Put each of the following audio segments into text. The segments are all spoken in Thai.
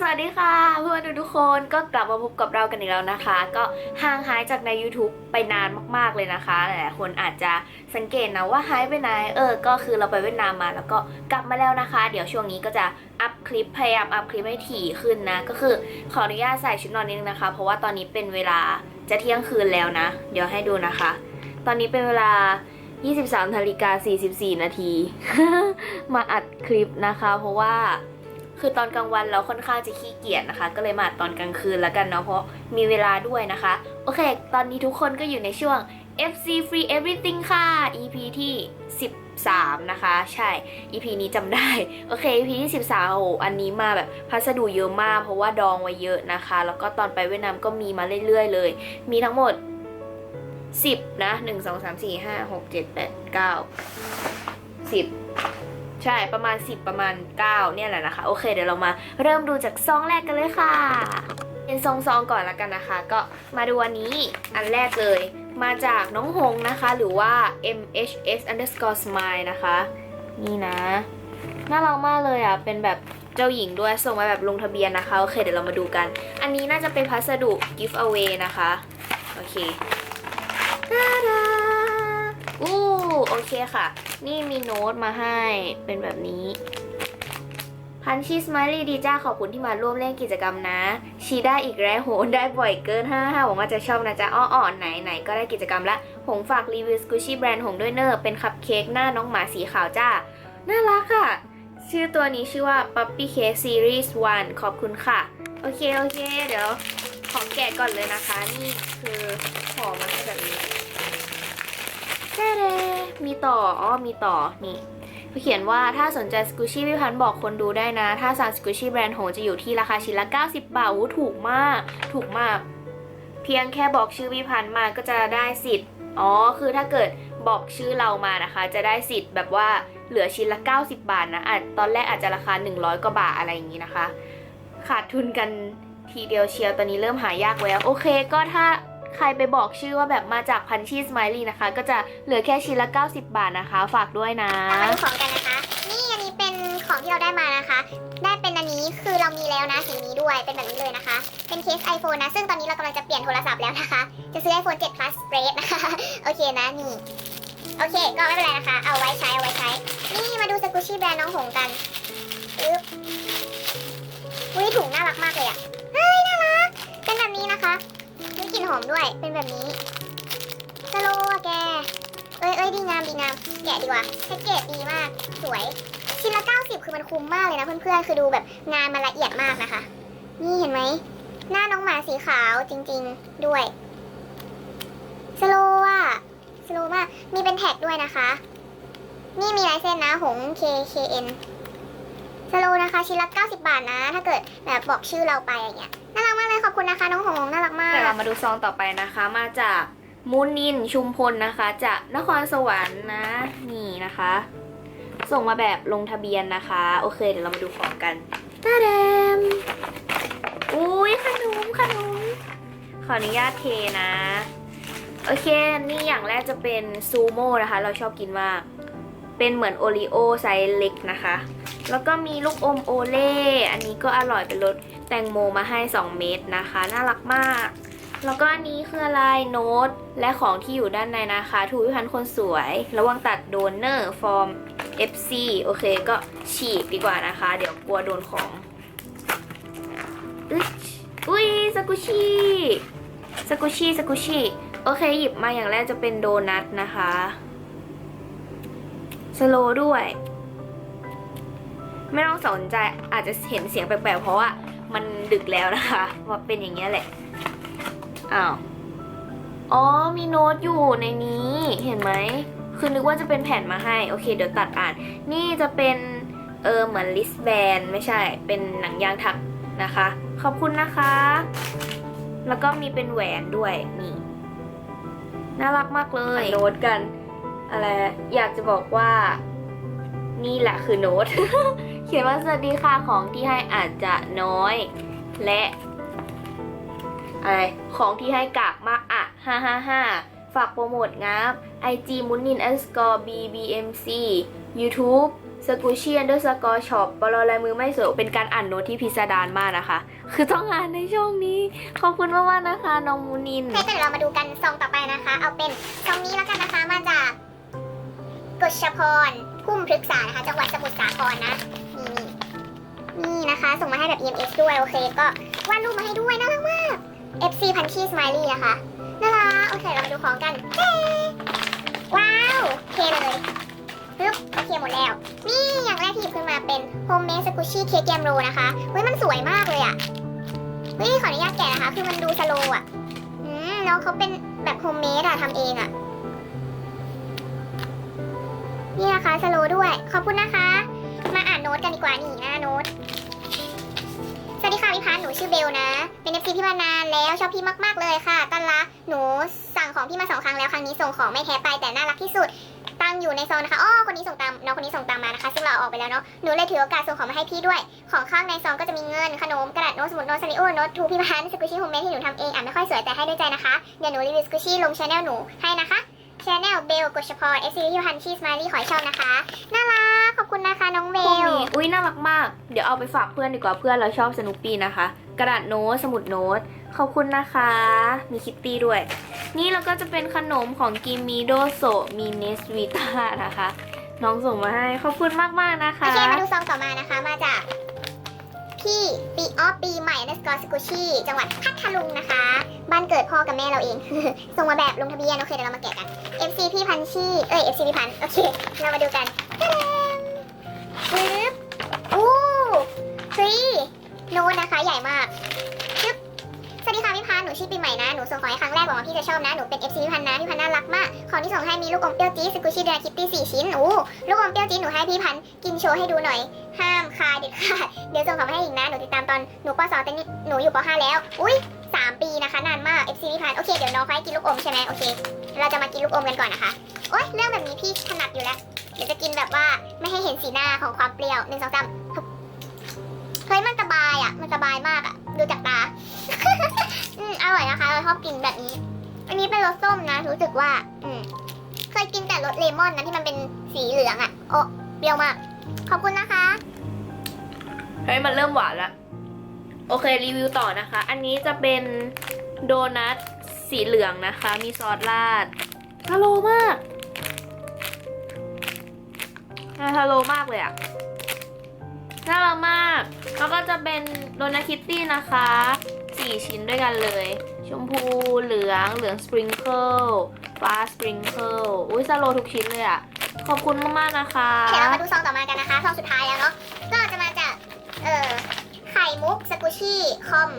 สวัสดีค่ะเพื่อนทุกคนก็กลับมาพบกับเรากันอีกแล้วนะคะ ก็ห่างหายจากใน YouTube ไปนานมากๆเลยนะคะหลายๆคนอาจจะสังเกตนะว่าหายไปไหนเออ ก็คือเราไปเวียดนามมาแล้วก็กลับมาแล้วนะคะ เดี๋ยวช่วงนี้ก็จะอัพคลิปพยายามอัพคลิปให้ถี่ขึ้นนะ ก็คือขออนุญาตใส่ชุดนอนนิดนึงนะคะ เพราะว่าตอนนี้เป็นเวลาจะเที่ยงคืนแล้วนะ เดี๋ยวให้ดูนะคะ ตอนนี้เป็นเวลา23นาฬิกา44นาทีมาอัดคลิปนะคะ เพราะว่า คือตอนกลางวันเราค่อนข้างจะขี้เกียจนะคะ ก็เลยมาตอนกลางคืนแล้วกันเนาะเพราะมีเวลาด้วยนะคะ โอเค ตอนนี้ทุกคนก็อยู่ในช่วง FC Free Everything ค่ะ EP ที่ 13 นะคะ ใช่ EP นี้จำได้ โอเค EP ที่ 13โอ้อันนี้มาแบบพัสดุเยอะมาก เพราะว่าดองไว้เยอะนะคะ แล้วก็ตอนไปเวียดนามก็มีมาเรื่อยๆเลย มีทั้งหมด 10 นะ 1 2 3 4 5 6 7 8 9 10 ใช่ประมาณ 10 ประมาณ 9 เนี่ยแหละนะคะ โอเคเดี๋ยวเรามาเริ่มดูจากซองแรกกันเลยค่ะ เป็นซองซองก่อนละกันนะคะ ก็มาดูอันนี้อันแรกเลย มาจากน้องหงนะคะ หรือว่า mhs underscore smile นะคะ นี่นะ น่ารักมากเลยอะ เป็นแบบเจ้าหญิงด้วยส่งมาแบบลงทะเบียนนะคะ โอเคเดี๋ยวเรามาดูกัน อันนี้น่าจะเป็นพัสดุ give away นะคะ โอเคตาดา อเคค่ะ นี่มีโน้ตมาให้เป็นแบบนี้พันชีสไมลี่ดีจ้าขอบคุณที่มาร่วมเล่นกิจกรรมนะ ชีได้อีกแล้วโหได้บ่อยเกิน5 5หวังว่าจะชอบนะจ๊ะอ้ออ่อนไหนไหนก็ได้กิจกรรมละหงฝากรีวิวสกูชี่แบรนด์หงด้วยเนอร์เป็นคัพเค้กหน้าน้องหมาสีขาวจ้า น่ารักค่ะ ชื่อตัวนี้ชื่อว่า Puppy Cake Series 1 ขอบคุณค่ะ โอเค โอเค เดี๋ยว ของแกะก่อนเลยนะคะ นี่คือห่อมา เจ๊เดมีต่อ อ๋อ มีต่อ นี่เขาเขียนว่าถ้าสนใจสกูชี่พี่พันธ์บอกคนดูได้นะ ถ้าสั่งสกูชี่แบรนด์โหจะอยู่ที่ราคาชิ้นละ 90 บาทอู้ถูกมาก ถูกมาก เพียงแค่บอกชื่อพี่พันธ์มาก็จะได้สิทธิ์ อ๋อ คือถ้าเกิดบอกชื่อเรามานะคะ จะได้สิทธิ์แบบว่าเหลือชิ้นละ 90 บาทนะอาจตอนแรกอาจจะราคา 100 กว่าบาทอะไรอย่างนี้นะคะ ขาดทุนกันทีเดียวเชียวตอนนี้เริ่มหายากแล้ว โอเค ก็ถ้า ใครไปบอกชื่อว่าแบบมาจากพันชีสไมลี่นะคะ ก็จะเหลือแค่ชิ้นละ 90 บาทนะคะ ฝากด้วยนะเรามาดูของกันนะคะ นี่อันนี้เป็นของที่เราได้มานะคะ ได้เป็นอันนี้คือเรามีแล้วนะสีนี้ด้วยเป็นแบบนี้เลยนะคะ เป็นเคส iPhone นะ ซึ่งตอนนี้เรากำลังจะเปลี่ยนโทรศัพท์แล้วนะคะ จะซื้อ iPhone 7 Plus Red นะคะโอเคนะนี่โอเค ก็ไม่เป็นไรนะคะ เอาไว้ใช้เอาไว้ใช้ นี่มาดูสกูชี่แบรนด์น้องหงกันอึ๊บอุ้ยถุงน่ารักมากเลยอะเฮ้ยน่ารักเป็นแบบนี้นะคะ หอมด้วย เป็นแบบนี้สโลว์อะแก เอ้ยเอ้ยดีงามดีงาม แกะดีกว่าแพ็กเกจดีมาก สวย ชิ้นละ 90 คือมันคุ้มมากเลยนะเพื่อนๆ คือดูแบบงานมันละเอียดมากนะคะ นี่เห็นไหม หน้าน้องหมาสีขาวจริงๆด้วยสโลว์อะสโลว์มาก มีเป็นแท็กด้วยนะคะ นี่มีลายเส้นนะหง KKN สโลว์นะคะชิ้นละ90 บาทนะ ถ้าเกิดแบบบอกชื่อเราไปอย่างเงี้ยน่ารักมากเลยขอบคุณนะคะน้องหงน่ารักมาก เดี๋ยวเรามาดูซองต่อไปนะคะ มาจากมูนินชุมพลนะคะ จากนครสวรรค์นะนี่นะคะ ส่งมาแบบลงทะเบียนนะคะ โอเค เดี๋ยวเรามาดูของกันตาแดมอุ้ยขนมขนมขออนุญาตเทนะ โอเค นี่อย่างแรกจะเป็นซูโม่นะคะ เราชอบกินมาก เป็นเหมือนโอรีโอไซส์เล็กนะคะ แล้วก็มีลูกอมโอเล่ อันนี้ก็อร่อยเป็นรสแตงโมมาให้ 2 เม็ดนะคะ น่ารักมาก แล้วก็อันนี้คืออะไรโน้ตและของที่อยู่ด้านในนะคะ ทูพิพันธ์คนสวย ระวังตัดโดนเนอร์ฟอร์ม FC โอเคก็ฉีกดีกว่านะคะ เดี๋ยวกลัวโดนของอุ้ยสกุชี่สกุชี่สกุชี่โอเค หยิบมาอย่างแรกจะเป็นโดนัทนะคะ สโลด้วย ไม่ต้องสนใจอาจจะเห็นเสียงแปลกๆเพราะว่ามันดึกแล้วนะคะว่าเป็นอย่างเงี้ยแหละอ้าวอ๋อมีโน้ตอยู่ในนี้เห็นไหมคือนึกว่าจะเป็นแผ่นมาให้โอเค เดี๋ยวตัดอ่าน นี่จะเป็นเออเหมือนลิสแบนไม่ใช่ เป็นหนังยางถักนะคะ ขอบคุณนะคะ แล้วก็มีเป็นแหวนด้วยนี่น่ารักมากเลยโน้ตกันอะไรอยากจะบอกว่า นี่แหละคือโน้ตเขียนว่าสวัสดีค่ะของที่ให้อาจจะน้อย และอะไรของที่ให้กากมากอะฮ่าฮ่าฮ่าฝากโปรโมทงับ IG มุนิน underscore bbmc YouTube สกูชี่อันดอร์สกอร์ช็อปบอลลายมือไม่สวยเป็นการอ่านโน้ตที่พิสดารมากนะคะ คือต้องอ่านในช่วงนี้ ขอบคุณมากๆนะคะ น้องมูนินโอเคก็เดี๋ยวเรามาดูกันซองต่อไปนะคะ เอาเป็นซองนี้แล้วกันนะคะมาจากกฎชพร พุ่มพฤกษานะคะ จังหวัดสมุทรสาครนะ นี่นี่นี่นะคะ ส่งมาให้แบบ EMS ด้วย โอเค ก็วาดรูปมาให้ด้วยน่ารักมาก FC Punchy Smiley นะคะ น่ารัก โอเค เรามาดูของกันเย้ว้าวเทเลยปึ๊บโอเคหมดแล้ว นี่อย่างแรกที่หยิบขึ้นมาเป็น Homemade Squishy Cake Jam Roll นะคะเฮ้ยมันสวยมากเลยอะเฮ้ยขออนุญาตแกะนะคะ คือมันดูสโลว์อะอืมน้องเขาเป็นแบบโฮมเมดอะทำเองอะ นี่นะคะสโลด้วย ขอบคุณนะคะ มาอ่านโน้ตกันดีกว่านี่หน้าโน้ตสวัสดีค่ะพี่พันธ์หนูชื่อเบลนะ เป็นเอฟซีพี่มานานแล้วชอบพี่มากๆเลยค่ะตันละหนูสั่งของพี่มาสองครั้งแล้วครั้งนี้ส่งของไม่แท้ไปแต่น่ารักที่สุดตั้งอยู่ในโซนนะคะ อ้อ คนนี้ส่งตามน้องคนนี้ส่งตามมานะคะ ซึ่งเราออกไปแล้วเนาะ หนูเลยถือโอกาสส่งของมาให้พี่ด้วย ของข้างในซองก็จะมีเงิน ขนม กระดาษโน้ตสมุดโน้ตซาริโอโน้ตทูพี่พันธ์สกุชี่โฮมเมดที่หนูทำเองอ่านไม่ค่อยสวยแต่ให้ด้วยใจนะคะ เดี๋ยวหนูรีวิวสกุชี่ลงช anel หนูให้นะคะ ช anel เบลกฎชพรเอฟซีพี่พันธ์ชีสมารีขอให้ชอบนะคะ น่ารัก ขอบคุณนะคะน้องเบพวกล นี้อุ้ยน่ารักมาก เดี๋ยวเอาไปฝากเพื่อนดีกว่าเพื่อนเราชอบสนุปปี้นะคะ กระดาษโน้ตสมุดโน้ตขอบคุณนะคะ มีคิตตี้ด้วย นี่เราก็จะเป็นขนมของกิมมิโดโซมีเนสวิต้านะคะ น้องส่งมาให้ขอบคุณมากๆนะคะ โอเค มาดูซองต่อมานะคะ มาจากพี่ปีออฟปีใหม่นัสกอร์สกุชี่จังหวัดพัทลุงนะคะ บ้านเกิดพ่อกับแม่เราเอง ส่งมาแบบลงทะเบียนโอเคเดี๋ยวเรามาแกะกัน FC พี่พันชี่เอ้ย FC พี่พันโอเค เรามาดูกันตะแดมปึ๊บอู้ฟรีโน้ตนะคะใหญ่มากจึ๊บสวัสดีค่ะพี่พันหนูชื่อปีใหม่นะ หนูส่งของให้ครั้งแรกหวังว่าพี่จะชอบนะ หนูเป็น FC พี่พันนะพี่พันน่ารักมาก ของที่ส่งให้มีลูกอมเปรี้ยวจี๊ดสกุชี่เดราคิตตี้สี่ชิ้นอู้ลูกอมเปรี้ยวจี๊ดหนูให้พี่พันกินโชว์ให้ดูหน่อย ห้ามคายเด็ดขาดเดี๋ยวส่งของมาให้อีกนะ หนูติดตามตอนหนูป .2 แต่นี่หนูอยู่ป .5 แล้ว อุ้ย 3 ปีนะคะ นานมาก FC พี่พันโอเค เดี๋ยวน้องเขาให้กินลูกอมใช่ไหมโอเค เราจะมากินลูกอมกันก่อนนะคะ โอ๊ย เรื่องแบบนี้พี่ถนัดอยู่แล้ว เดี๋ยวจะกินแบบว่าไม่ให้เห็นสีหน้าของความเปรี้ยวหนึ่งสองสามเฮ้ย มันสบายอะ มันสบายมากอะ ดูจากตา อืมอร่อยนะคะ เราชอบกินแบบนี้ อันนี้เป็นรสส้มนะ รู้สึกว่า อืม เคยกินแต่รสเลมอนนะที่มันเป็นสีเหลืองอะ โอ้เปรี้ยวมาก ขอบคุณนะคะ เฮ้ย มันเริ่มหวานละ โอเครีวิวต่อนะคะ อันนี้จะเป็นโดนัทสีเหลืองนะคะ มีซอสราดฮัลโหลมากฮัลโหลมากเลยอะน่ารักมาก แล้วก็จะเป็นโดนัทคิตตี้นะคะสี่ชิ้นด้วยกันเลย ชมพูเหลืองเหลืองสปริงเกิลฟ้าสปริงเกิลอุ้ยสโลทุกชิ้นเลยอะขอบคุณมาก ๆ นะคะ เดี๋ยวเรามาดูซองต่อมากันนะคะ ซองสุดท้ายแล้วเนาะก็จะมาจาก เอ่อ ข่มุกสกุชี่คอม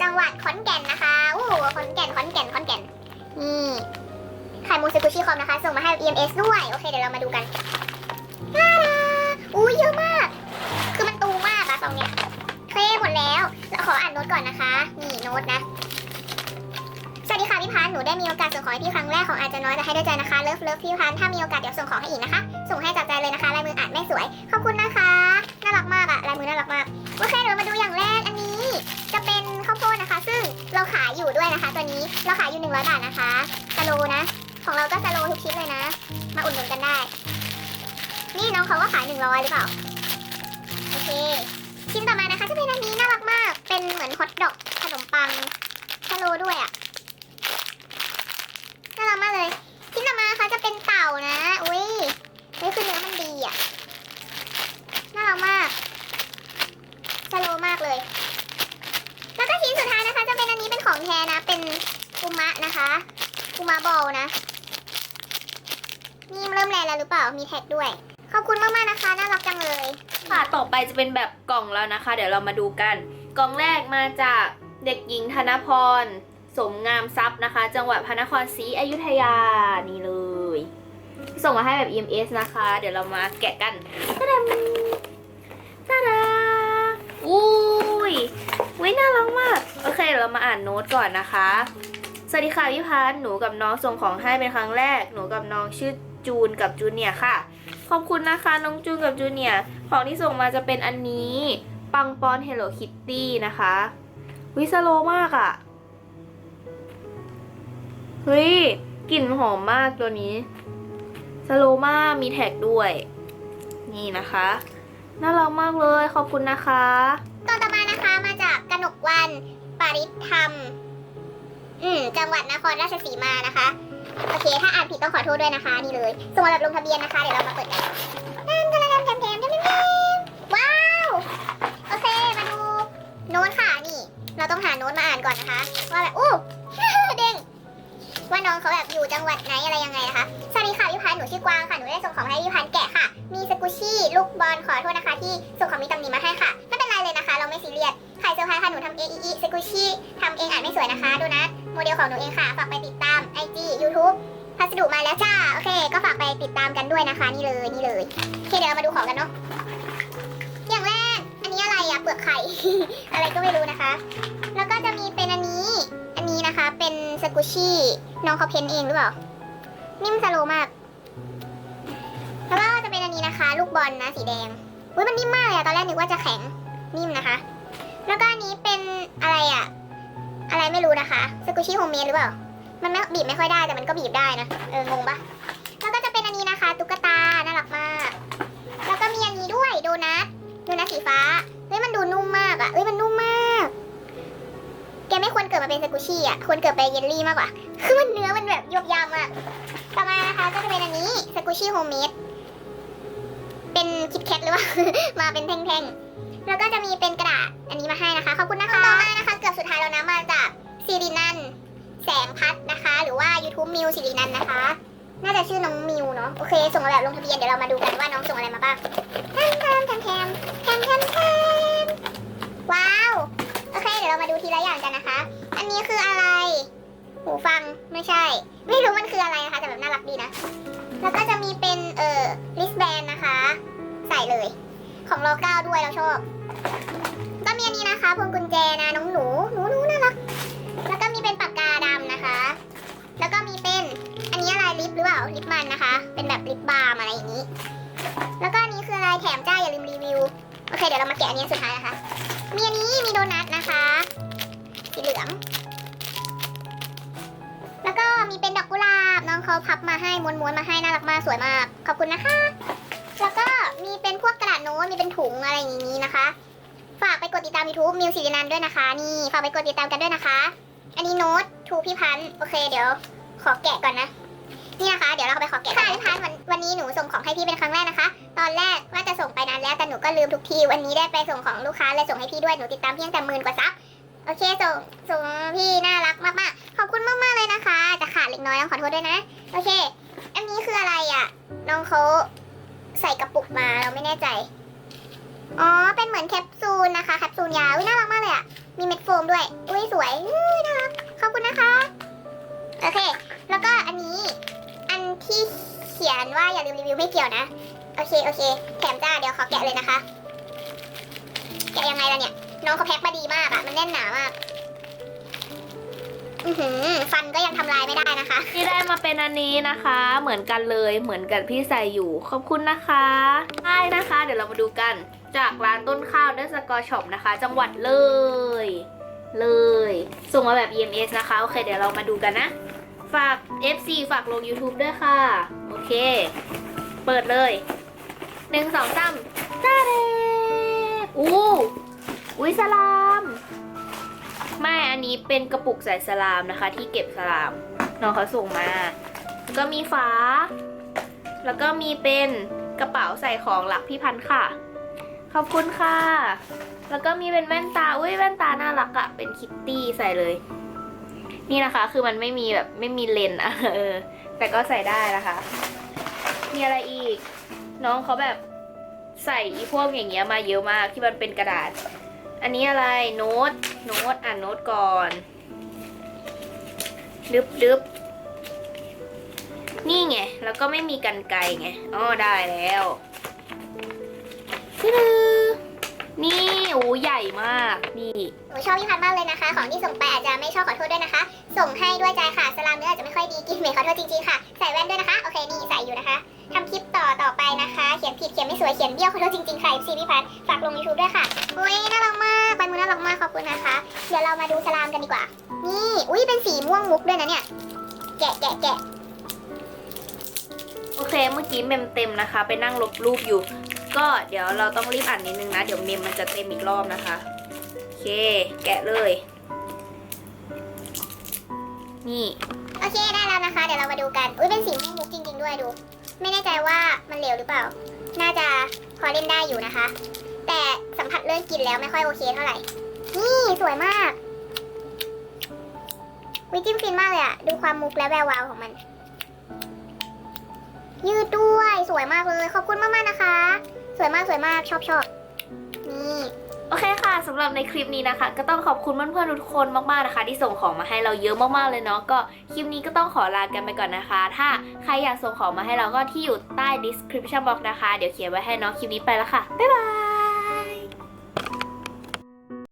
จังหวัดขอนแก่นนะคะอู้ขอนแก่นขอนแก่นขอนแก่นนี่ไข่มุกสกุชี่คอมนะคะ ส่งมาให้ EMS ด้วย โอเคเดี๋ยวเรามาดูกันตาดาอู้เยอะมาก คือมันตูมากอะซองเนี้ยเคหมดแล้วเราขออ่านโน้ตก่อนนะคะ นี่โน้ตนะสวัสดีค่ะพี่พันธ์หนูได้มีโอกาสส่งของให้พี่ครั้งแรกของอาจจะน้อยแต่ให้ด้วยใจนะคะเลิฟเลิฟพี่พันธ์ถ้ามีโอกาสเดี๋ยวส่งของให้อีกนะคะ ส่งให้จากใจเลยนะคะลายมืออ่านไม่สวย ขอบคุณนะคะ รักมากอะลายมือน่ารักมากโอเคเดี๋ยวเรามาดูอย่างแรกอันนี้ จะเป็นข้าวโพดนะคะ ซึ่งเราขายอยู่ด้วยนะคะ ตัวนี้เราขายอยู่100บาทนะคะสโลนะ ของเราก็สโลทุกชิ้นเลยนะ มาอุดหนุนกันได้ นี่น้องเขาก็ขาย100หรือเปล่าโอเคชิ้นต่อมานะคะจะเป็นอันนี้น่ารักมาก เป็นเหมือนฮอทดอกขนมปังสโลด้วยอะน่ารักมากเลย ชิ้นต่อมานะคะจะเป็นเต่านะ อุ้ยนี่คือเนื้อมันดีอะ น่ารักมากสโลมากเลย แล้วก็ชิ้นสุดท้ายนะคะ จะเป็นอันนี้เป็นของแท้นะ เป็นอุมะนะคะอุมะบอลนะ นี่เริ่มแลแล้ว หรือเปล่า มีแท็กด้วย ขอบคุณมากๆนะคะ น่ารักจังเลย ค่ะต่อไปจะเป็นแบบกล่องแล้วนะคะ เดี๋ยวเรามาดูกัน กล่องแรกมาจากเด็กหญิงธนพร สมงามทรัพย์นะคะ จังหวัดพระนครศรีอยุธยานี่เลย ส่งมาให้แบบ EMS นะคะ เดี๋ยวเรามาแกะกันตาดามตาดาอุ้ยอุ้ยน่ารักมาก โอเคเดี๋ยวเรามาอ่านโน้ตก่อนนะคะ สวัสดีค่ะพี่พันหนูกับน้องส่งของให้เป็นครั้งแรก หนูกับน้องชื่อ จูนกับจูเนียค่ะ ขอบคุณนะคะน้องจูนกับจูเนียของที่ส่งมาจะเป็นอันนี้ ปังปอน Hello Kitty นะคะ วิสโลมากอะ่ะ เฮ้ยกลิ่นหอมมากตัวนี้สโลมากมีแท็กด้วย นี่นะคะ น่ารักมากเลยขอบคุณนะคะตัวต่อมานะคะมาจากกนกวันปริธรรม อืมจังหวัดนครราชสีมานะคะ โอเค ถ้าอ่านผิดต้องขอโทษด้วยนะคะนี่เลยส่งมาแบบลงทะเบียนนะคะ เดี๋ยวเรามาเปิดกันแทมแทมแทมแทมแทมแทมแทมว้าว โอเค มาดูโน้ตค่ะ นี่ เราต้องหาโน้ตมาอ่านก่อนนะคะ ว่าแบบอู้เด้งว่าน้องเขาแบบอยู่จังหวัดไหนอะไรยังไงนะคะ สวัสดีค่ะพี่พันหนูชื่อกวางค่ะ หนูได้ส่งของให้พี่พันแกะค่ะ มีสกุชี่ลูกบอลขอโทษนะคะ ที่ส่งของมีตำหนิมาให้ค่ะ ไม่เป็นไรเลยนะคะ เราไม่ซีเรียสใครเซอร์ไพรส์ค่ะ หนูทำเองอีอีสกุชี่ทำเองอ่านไม่สวยนะคะ ดูนะ โมเดลของหนูเองค่ะ ฝากไปติดตาม YouTube พัสดุมาแล้วจ้า โอเค ก็ฝากไปติดตามกันด้วยนะคะ นี่เลยนี่เลยโอเคเดี๋ยวเรามาดูของกันเนาะอย่างแรก อันนี้อะไรอะเปลือกไข่ อะไรก็ไม่รู้นะคะ แล้วก็จะมีเป็นอันนี้ อันนี้นะคะเป็นสกุชี่น้องเขาเพ้นเองหรือเปล่านิ่มสโลมากแล้วก็จะเป็นอันนี้นะคะ ลูกบอลนะสีแดงอุ้ยมันนิ่มมากเลยอะตอนแรกนึกว่าจะแข็งนิ่มนะคะ แล้วก็อันนี้เป็นอะไรอะอะไรไม่รู้นะคะสกุชชี่โฮมเมดหรือเปล่า มันไม่บีบไม่ค่อยได้แต่มันก็บีบได้นะ เออ งงปะแล้วก็จะเป็นอันนี้นะคะ ตุ๊กตา น่ารักมาก แล้วก็มีอันนี้ด้วย โดนัท โดนัทสีฟ้า เฮ้ย มันดูนุ่มมากอะเฮ้ย มันนุ่มมาก แกไม่ควรเกิดมาเป็นสกุชี่อะควรเกิดเป็นเยลลี่มากกว่า คือมันเนื้อมันแบบยบยามากต่อมานะคะก็จะเป็นอันนี้ สกุชี่โฮมเมด เป็นคิดแคทหรือว่า มาเป็นแท่งๆ แล้วก็จะมีเป็นกระดาษ อันนี้มาให้นะคะ ขอบคุณนะคะ ต่อมานะคะ เกือบสุดท้ายแล้วนะ มาจากสิรินัน แสงพัดนะคะ หรือว่า YouTube มิวสิรินันนะคะ น่าจะชื่อน้องมิวเนาะโอเค ส่งมาแบบลงทะเบียนเดี๋ยวเรามาดูกันว่าน้องส่งอะไรมาบ้างแทมแทมแทมแทมแทมแทมแทมว้าวโอเคเดี๋ยวเรามาดูทีละอย่างกันนะคะ อันนี้คืออะไรหูฟังไม่ใช่ ไม่รู้มันคืออะไรนะคะแต่แบบน่ารักดีนะ แล้วก็จะมีเป็นเอ่อลิสแบนนะคะ ใส่เลย ของรอเก้าด้วยเราชอบ ก็มีอันนี้นะคะพวงกุญแจนะน้องหนูหนูหนูน่า รลิปหรือเปล่าลิปมันนะคะ เป็นแบบลิปบาล์มอะไรอย่างนี้ แล้วก็อันนี้คืออะไรแถมจ้าอย่าลืมรีวิว โอเคเดี๋ยวเรามาแกะอันนี้สุดท้ายนะคะ มีอันนี้มีโดนัทนะคะ สีเหลือง แล้วก็มีเป็นดอกกุหลาบน้องเขาพับมาให้ม้วนๆมาให้น่ารักมากสวยมาก ขอบคุณนะคะ แล้วก็มีเป็นพวกกระดาษโน้ตมีเป็นถุงอะไรอย่างนี้นะคะ ฝากไปกดติดตาม YouTube มิวสิรินันท์ด้วยนะคะ นี่ฝากไปกดติดตามกันด้วยนะคะ อันนี้โน้ตทูพี่พันธ์โอเคเดี๋ยว ขอแกะก่อนนะ นี่นะคะ เดี๋ยวเราไปขอแกะค่ะพี่พันธ์วันวันนี้หนูส่งของให้พี่เป็นครั้งแรกนะคะ ตอนแรกว่าจะส่งไปนานแล้วแต่หนูก็ลืมทุกที วันนี้ได้ไปส่งของลูกค้าเลยส่งให้พี่ด้วย หนูติดตามพี่ตั้งแต่หมื่นกว่าซับ โอเคส่งส่งพี่น่ารักมากๆ ขอบคุณมากๆเลยนะคะ จะขาดเล็กน้อยต้องขอโทษด้วยนะ โอเค อันนี้คืออะไรอะ น้องเขาใส่กระปุกมาเราไม่แน่ใจ อ๋อ เป็นเหมือนแคปซูลนะคะ แคปซูลยา อุ้ยน่ารักมากเลยอะ มีเม็ดโฟมด้วย อุ้ยสวยอุ้ยน่ารัก ขอบคุณนะคะ โอเค แล้วก็อันนี้อัน ที่เขียนว่าอย่าลืมรีวิวไม่เกี่ยวนะ โอเคโอเคแถมจ้าเดี๋ยวขอแกะเลยนะคะ แกะยังไงล่ะเนี่ย น้องเขาแพ็คมาดีมากอะมันแน่นหนามากอือหือฟันก็ยังทำลายไม่ได้นะคะ ที่ได้มาเป็นอันนี้นะคะ เหมือนกันเลยเหมือนกับพี่ใส่อยู่ขอบคุณนะคะได้นะคะ เดี๋ยวเรามาดูกันจากร้านต้นข้าวเดสกอร์ช็อปนะคะ จังหวัดเลย เลย ส่งมาแบบ EMS นะคะ โอเค เดี๋ยวเรามาดูกันนะ ฝาก FC ฝากลง YouTube ด้วยค่ะ โอเค เปิดเลยหนึ่งสองสามจ้าเดอู้อุ้ยสลามไม่อันนี้เป็นกระปุกใส่สลามนะคะ ที่เก็บสลามน้องเขาส่งมาแล้วก็มีฝา แล้วก็มีเป็นกระเป๋าใส่ของหลักพี่พันธ์ค่ะ ขอบคุณค่ะ แล้วก็มีเป็นแว่นตา อุ้ยแว่นตาน่ารักอะเป็นคิตตี้ใส่เลย นี่นะคะ คือมันไม่มีแบบไม่มีเลนอะเออ แต่ก็ใส่ได้นะคะ มีอะไรอีก น้องเขาแบบใส่อีพวกอย่างเงี้ยมาเยอะมากที่มันเป็นกระดาษ อันนี้อะไรโน้ตโน้ตอ่านโน้ตก่อนดึบดึบนี่ไง แล้วก็ไม่มีกันไกลไงอ๋อได้แล้วตึ๊ด นี่โอ้ใหญ่มาก นี่หนูชอบพี่พันธ์มากเลยนะคะ ของที่ส่งไปอาจจะไม่ชอบขอโทษด้วยนะคะ ส่งให้ด้วยใจค่ะสลามเนื้ออาจจะไม่ค่อยดีกินเหม็นขอโทษจริงๆค่ะ ใส่แว่นด้วยนะคะ โอเค นี่ใส่อยู่นะคะทำคลิปต่อต่อไปนะคะ เขียนผิดเขียนไม่สวย เขียนเบี้ยวขอโทษจริงๆค่ะ FC พี่พันธ์ฝากลง YouTube ด้วยค่ะอุ้ยน่ารักมากไปมือน่ารักมากขอบคุณนะคะ เดี๋ยวเรามาดูสลามกันดีกว่า นี่อุ้ยเป็นสีม่วงมุกด้วยนะเนี่ย แกะแกะแกะโอเค เมื่อกี้เมมเต็มนะคะ ไปนั่งลบรูปอยู่ ก็เดี๋ยวเราต้องรีบอ่านนิดนึงนะ เดี๋ยวเมมมันจะเต็มอีกรอบนะคะ โอเค แกะเลย นี่โอเคได้แล้วนะคะ เดี๋ยวเรามาดูกัน อุ้ยเป็นสีม่วงมุกจริง ๆ ด้วยดู ไม่แน่ใจว่ามันเหลวหรือเปล่า น่าจะพอเล่นได้อยู่นะคะ แต่สัมผัสเรื่องกลินแล้วไม่ค่อยโอเคเท่าไหร่ นี่สวยมากวิจิ้มฟินมากเลยอะดูความมุกและแวววาวของมัน ยืดด้วยสวยมากเลย ขอบคุณมากๆนะคะ สวยมากสวยมากชอบชอบนี่โอเคค่ะสำหรับในคลิปนี้นะคะ ก็ต้องขอบคุณเพื่อนๆทุกคนมากๆนะคะ ที่ส่งของมาให้เราเยอะมากๆเลยเนาะก็คลิปนี้ก็ต้องขอลากันไปก่อนนะคะ ถ้าใครอยากส่งของมาให้เราก็ที่อยู่ใต้ description box นะคะ เดี๋ยวเขียนไว้ให้เนาะคลิปนี้ไปแล้วค่ะบ๊ายบาย